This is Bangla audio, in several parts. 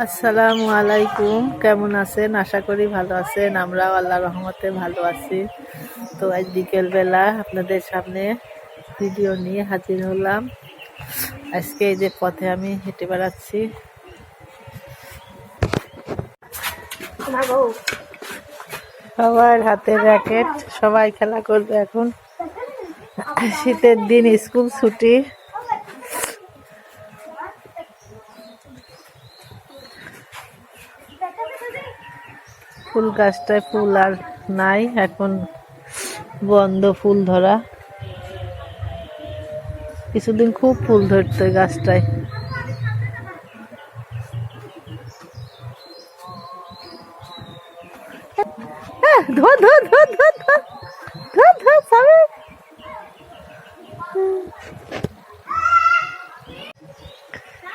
আসসালামু আলাইকুম। কেমন আছেন? আশা করি ভালো আছেন। আমরাও আল্লাহ রহমতে ভালো আছি। তো আজ বিকেলবেলা আপনাদের সামনে ভিডিও নিয়ে হাজির হলাম। আজকে এই যে পথে আমি হেঁটে বেড়াচ্ছি। সবার হাতে র্যাকেট। সবাই খেলা করবে এখন। শীতের দিন, স্কুল ছুটি। ফুল গাছটায় ফুল আর নাই, এখন বন্ধ ফুল ধরা। কিছুদিন খুব ফুল ধরতো গাছটায়। ধর ধর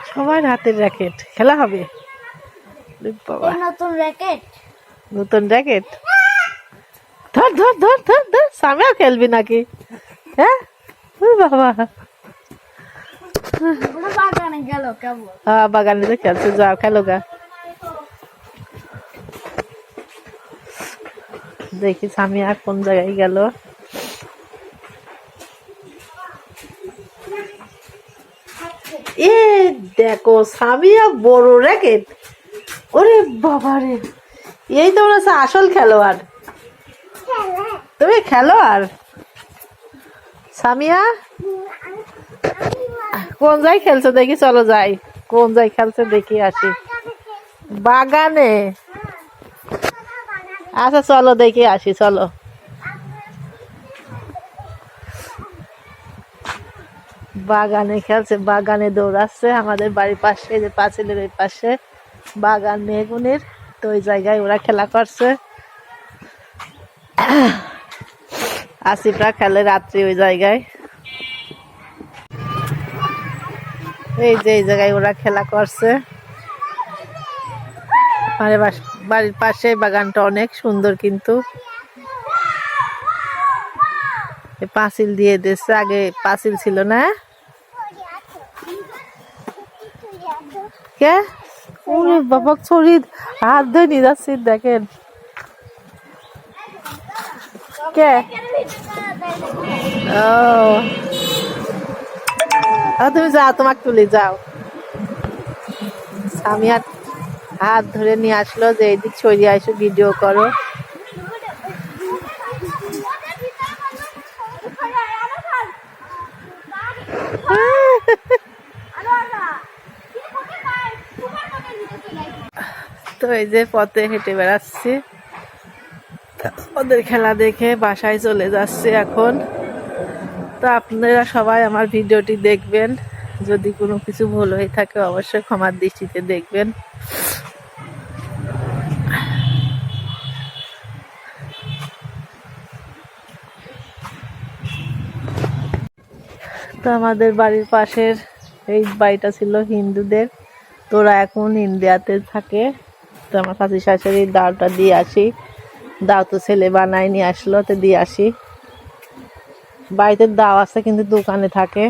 সবার হাতের র্যাকেট খেলা হবে। নতুন র্যাকেট নতুন র্যাকেট ধর ধর ধর ধর ধর সামিয়া খেলবি নাকি? হ্যাঁ? বাবা। বাগানে হ্যাঁ বাগানে তো খেলছে যাও খেলো গা। দেখি সামিয়া কোন জায়গায় গেল। এ দেখো সামিয়া বড় র্যাকেট ওরে বাবা রে এই তো হচ্ছে আসল খেলোয়াড়। তুমি খেলোয়াড়? সামিয়া? কোন জায়গায় খেলছে দেখি, চলো যাই। কোন জায়গায় খেলছে দেখি আসি। বাগানে। আচ্ছা চলো দেখি আসি, চলো। বাগানে খেলছে, বাগানে দৌড়াচ্ছে আমাদের বাড়ির পাশে যে পাঁচিলের ওই পাশে, বাগান মেগুনের তো ওই জায়গায় ওরা খেলা করছে। আসিফরা খেলে রাত্রি ওই জায়গায়। এই যে এই জায়গায় ওরা খেলা করছে। আমাদের বাড়ির পাশে বাগানটা অনেক সুন্দর কিন্তু। পাঁচিল দিয়ে দিচ্ছে আগে পাঁচিল ছিল না? কে? ওরে বাবা শরীর হাত ধরে নিয়ে যাচ্ছি, দেখেন। কে? ও। তুমি যাও, তোমাকে তুলে যাও। আমি আর হাত ধরে নিয়ে আসলো যে এইদিক ছড়িয়ে আসো ভিডিও করো। এই যে পথে হেঁটে বেড়াচ্ছি। ওদের খেলা দেখে বাসায় চলে যাচ্ছে এখন। তো আপনারা সবাই আমার ভিডিওটি দেখবেন। যদি কোনো কিছু ভুল হয়ে থাকে অবশ্যই ক্ষমার দৃষ্টিতে দেখবেন। তো আমাদের বাড়ির পাশের এই বাড়িটা ছিল হিন্দুদের। তোরা এখন ইন্ডিয়াতে থাকে। তো আমার কাছে শাশুড়ি দাওটা দিয়ে আসি। দাও তো ছেলে বানায় নিয়ে আসলো তো দিয়ে আসি। বাড়িতে দাও আছে, কিন্তু দোকানে থাকে।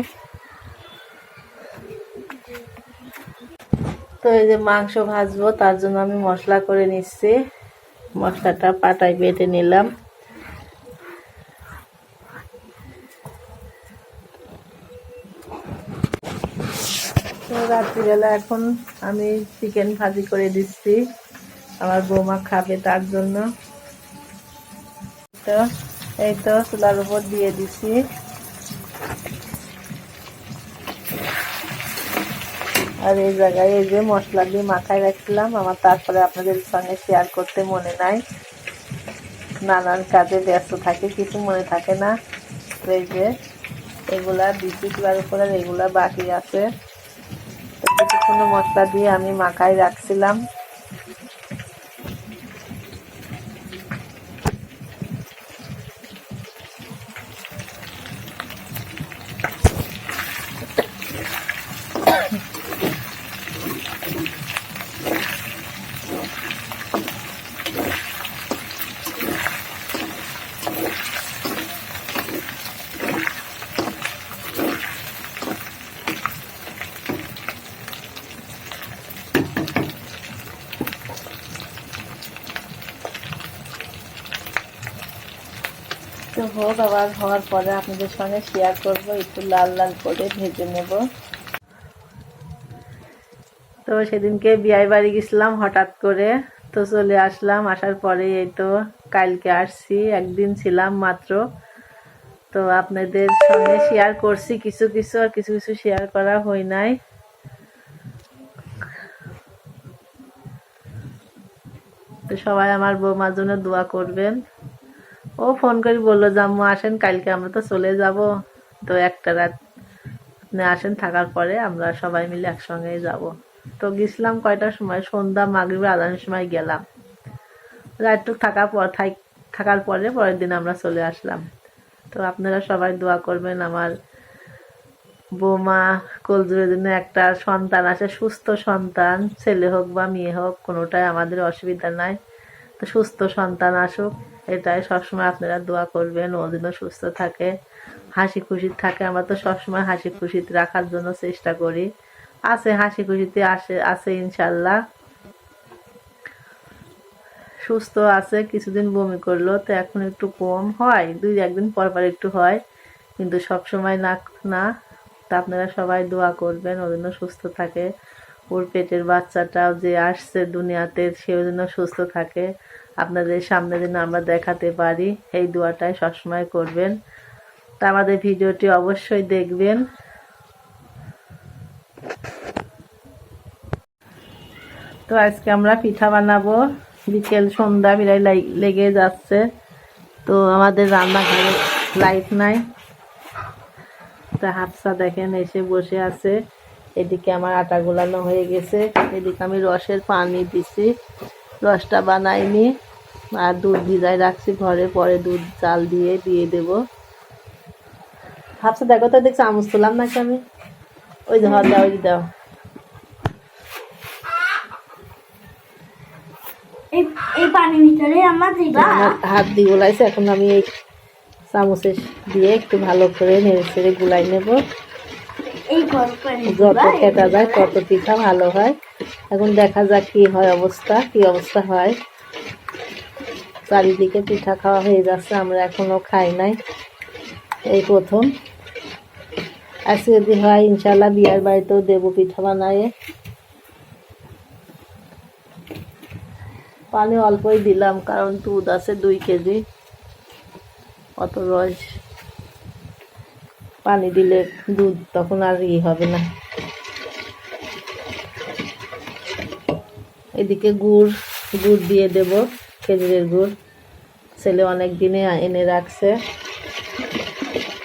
তো এই যে মাংস ভাজবো, তার জন্য আমি মশলা করে নিচ্ছি। মশলাটা পাটায় বেটে নিলাম তো রাত্রিবেলা এখন আমি চিকেন ভাজি করে দিচ্ছি। আমার বৌমা খাবে তার জন্য। তো এই তো চুলার উপর দিয়ে দিচ্ছি। আর এই জায়গায় এই যে মশলা দিয়ে মাথায় রাখছিলাম, আমার তারপরে আপনাদের সঙ্গে শেয়ার করতে মনে নাই। নানান কাজে ব্যস্ত থাকে, কিছু মনে থাকে না। এই যে এগুলা দিচ্ছি, চুলার উপরে এগুলা বাকি আছে। কিছুক্ষণ মশলা দিয়ে আমি মাখায় রাখছিলাম। হোক আবার হওয়ার পরে আপনাদের সঙ্গে শেয়ার করব, একটু লাল লাল করে ভেজে নেব। তো সেদিনকে বিয়ে বাড়ি গেছিলাম হঠাৎ করে। তো চলে আসলাম, আসার পরে এই তো কালকে আসছি, একদিন ছিলাম মাত্র। তো আপনাদের সঙ্গে শেয়ার করছি, কিছু কিছু আর কিছু কিছু শেয়ার করা হয় নাই। তো সবাই আমার বৌমার জন্য দোয়া করবেন। ও ফোন করে বলল, জাম্মু আসেন, কালকে আমরা তো চলে যাব। তো একটা রাত আপনি আসেন, থাকার পরে আমরা সবাই মিলে একসঙ্গে যাব। তো গেছিলাম কয়টার সময়? সন্ধ্যা মাগরিবের আদানের সময় গেলাম। রাতটুক থাকার পর থাকার পরে পরের দিন আমরা চলে আসলাম। তো আপনারা সবাই দোয়া করবেন, আমার বৌমা কলজুরের জন্য একটা সন্তান আছে, সুস্থ সন্তান, ছেলে হোক বা মেয়ে হোক, কোনোটাই আমাদের অসুবিধা নাই। তো সুস্থ সন্তান আসুক। এটাই সবসময় আপনারা দোয়া করবেন ও যেন সুস্থ থাকে, হাসি খুশি থাকে। আমরা তো সবসময় হাসি খুশিতে রাখার জন্য চেষ্টা করি। আছে, হাসি খুশিতে আসে, আছে ইনশাল্লাহ। সুস্থ আছে, কিছুদিন বমি করল, তো এখন একটু কম হয়, দুই একদিন পর পর একটু হয়। কিন্তু সব সময় না না, তা আপনারা সবাই দোয়া করবেন ও জন্য সুস্থ থাকে। ওর পেটের বাচ্চাটাও যে আসছে দুনিয়াতে, সেও যেন সুস্থ থাকে। আপনাদের সামনে যেন আমরা দেখাতে পারি, এই দোয়াটাই সবসময় করবেন। তা আমাদের ভিডিওটি অবশ্যই দেখবেন। তো আজকে আমরা পিঠা বানাবো। বিকেল সন্ধ্যা লাই- লেগে যাচ্ছে। তো আমাদের রান্নাঘরে লাইট নাই। তা হাফসা দেখেন, এসে বসে আছে। এদিকে আমার আটা গোলানো হয়ে গেছে। এদিকে আমি রসের পানি দিছি। রসটা বানাইনি। আর দুধ ভিজায় রাখছি ঘরে পরে দুধ চাল দিয়ে দিয়ে দেব। হাফসা দেখো তো দেখ চামচ তুলাম নাকি আমি? ওই ধর দাও ওই দাও। এই এই পানির ভিতরে আমার দিবা? হাত দিয়ে গোলাইছে এখন আমি এই চামচে দিয়ে একটু ভালো করে নেড়ে ছেড়ে গুলাই নেব। যত খেটা যায় তত পিঠা ভালো হয়। এখন দেখা যাক কি হয় অবস্থা কি অবস্থা হয়। চারিদিকে পিঠা খাওয়া হয়ে যাচ্ছে, আমরা এখনও খাই নাই। এই প্রথম। আজকে যদি হয় ইনশাল্লাহ বিয়ার বাড়িতেও দেবো পিঠা বানায়ে। পানি অল্পই দিলাম, কারণ দুধ আছে দুই কেজি, অত রস। পানি দিলে দুধ তখন আর ই হবে না। এদিকে গুড় গুড় দিয়ে দেব। খেজুরের গুড়। ছেলে অনেক দিনে এনে রাখছে।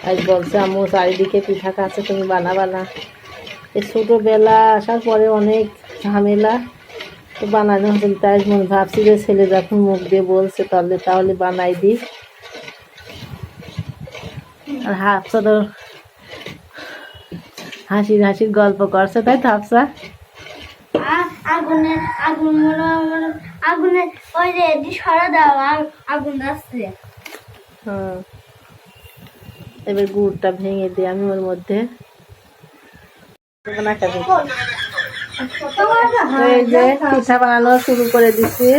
আজ বলছে, আম্মু, চারিদিকে পিঠা খাচ্ছে, তুমি বানাবা না। এই ছোটোবেলা আসার পরে অনেক ঝামেলা। তো বানানো না। তাই মনে ভাবছি যে ছেলে যখন মুখ দিয়ে বলছে, তাহলে তাহলে বানাই দিই। আর হাফসা তো হাসির হাসির গল্প করছে, তাই তো হাফসা? আগুনের আগুন আগুনের ওই যে এদি সরা দাও আগুন আসছে হুম এবার গুড়টা ভেঙে দিই আমি ওর মধ্যে। এই যে পিঠা বানানো শুরু করে দিচ্ছি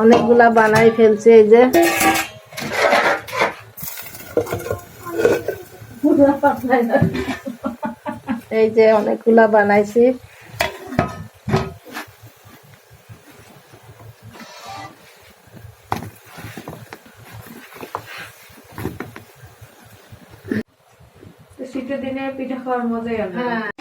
অনেকগুলা বানাই ফেলছি এই যে। এই যে অনেকগুলা বানাইছি শীতের দিনে পিঠা খাওয়ার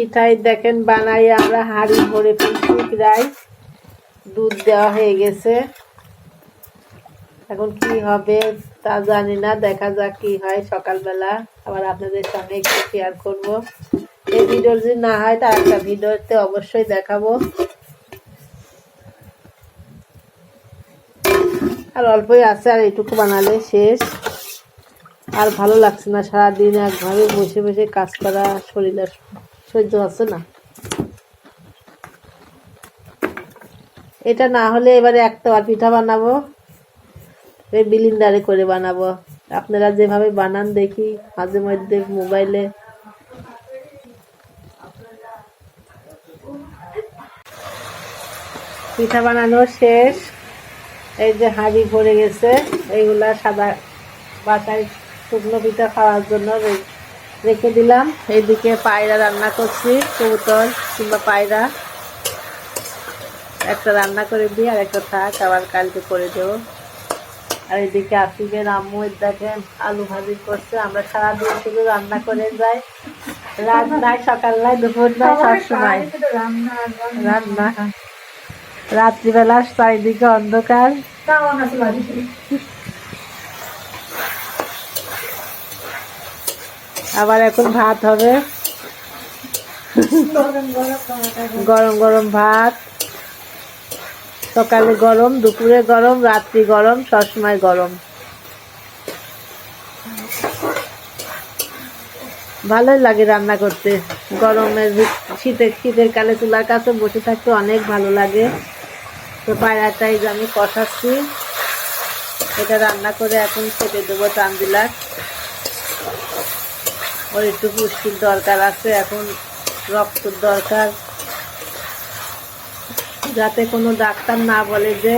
পিঠাই দেখেন বানাই আমরা হাঁড়ি ভরে ফেলছি, প্রায় দুধ দেওয়া হয়ে গেছে। এখন কি হবে তা জানি না, দেখা যাক কি হয় সকালবেলা। আবার আপনাদের সঙ্গে একটু শেয়ার করব। এই ভিডিও যদি না হয়, তার একটা ভিডিওতে অবশ্যই দেখাবো। আর অল্পই আছে, আর এইটুকু বানালে শেষ। আর ভালো লাগছে না সারাদিন একভাবে বসে বসে কাজ করা শরীরে সহ্য আছে না। এটা না হলে এবারে একটা পিঠা বানাবো, এই বিলিন্ডারে করে বানাবো। আপনারা যেভাবে বানান দেখি, মাঝে মধ্যে মোবাইলে। পিঠা বানানো শেষ। এই যে হাঁড়ি ভরে গেছে এইগুলা সাদা বাসায় শুকনো পিঠা খাওয়ার জন্য রেখে দিলাম। এইদিকে পায়রা রান্না করছি কবুতর কিংবা পায়রা। একটা রান্না করে দিই আর একটা থাক আবার কালকে করে দেবো। আর এদিকে আসিবের আম্মু দেখেন আলু ভাজি করছে। আমরা সারাদিন শুধু রান্না করে যাই। রাত নাই সকাল নাই দুপুর নাই সবসময় রান্না রাত্রিবেলা চারিদিকে অন্ধকার তাও আছে বাড়ি আবার এখন ভাত হবে। গরম গরম ভাত। সকালে গরম, দুপুরে গরম, রাত্রি গরম, সবসময় গরম। ভালোই লাগে রান্না করতে। গরমের শীতের শীতের কালে চুলার কাছে বসে থাকতে অনেক ভালো লাগে। তো পায়রাটাই আমি কষাচ্ছি, এটা রান্না করে এখন খেতে দেবো চান্দিলার ওর একটু পুষ্টির দরকার আছে, এখন রক্তর দরকার। যাতে কোনো ডাক্তার না বলে যে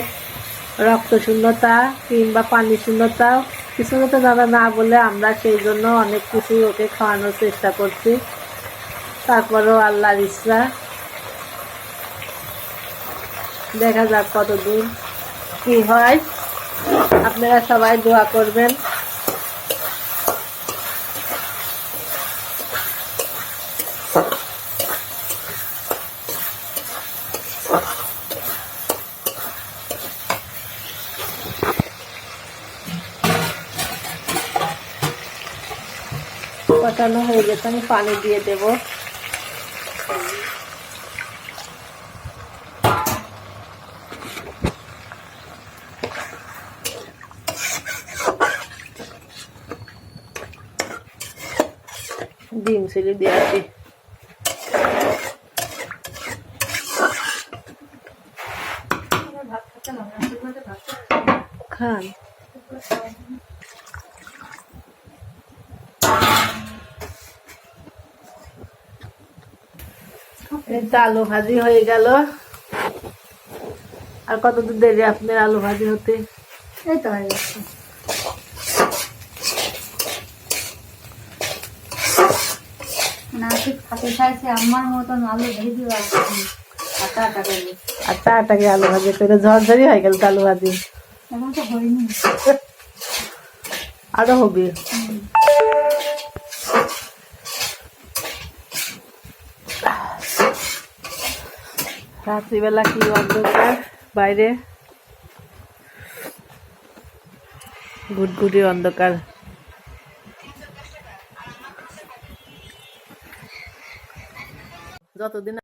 রক্ত শূন্যতা কিংবা পানি শূন্যতা, কিছু মতো দাদা না বলে আমরা সেই জন্য অনেক কিছু ওকে খাওয়ানোর চেষ্টা করছি। তারপরেও আল্লাহর ইচ্ছা। দেখা যাক কত দূর কি হয়। আপনারা সবাই দোয়া করবেন। কষানো হয়ে গেছে আমি পানি দিয়ে দেব। ডিম ছিলি দিয়ে আছি খান। এই তো আলু ভাজি হয়ে গেল। আর কত দূর দেরি আপনার আলু ভাজি হতে? এই তো হয়ে গেছে। আমার মতন আলু ভেজে আর চাটাকে আলু ভাজি করে? ঝরঝরি হয়ে গেল আলু ভাজি। এখন তো হয়নি। আরও হবে। রাত্রিবেলা কি অন্ধকার বাইরে। গুটগুটি অন্ধকার। যতদিন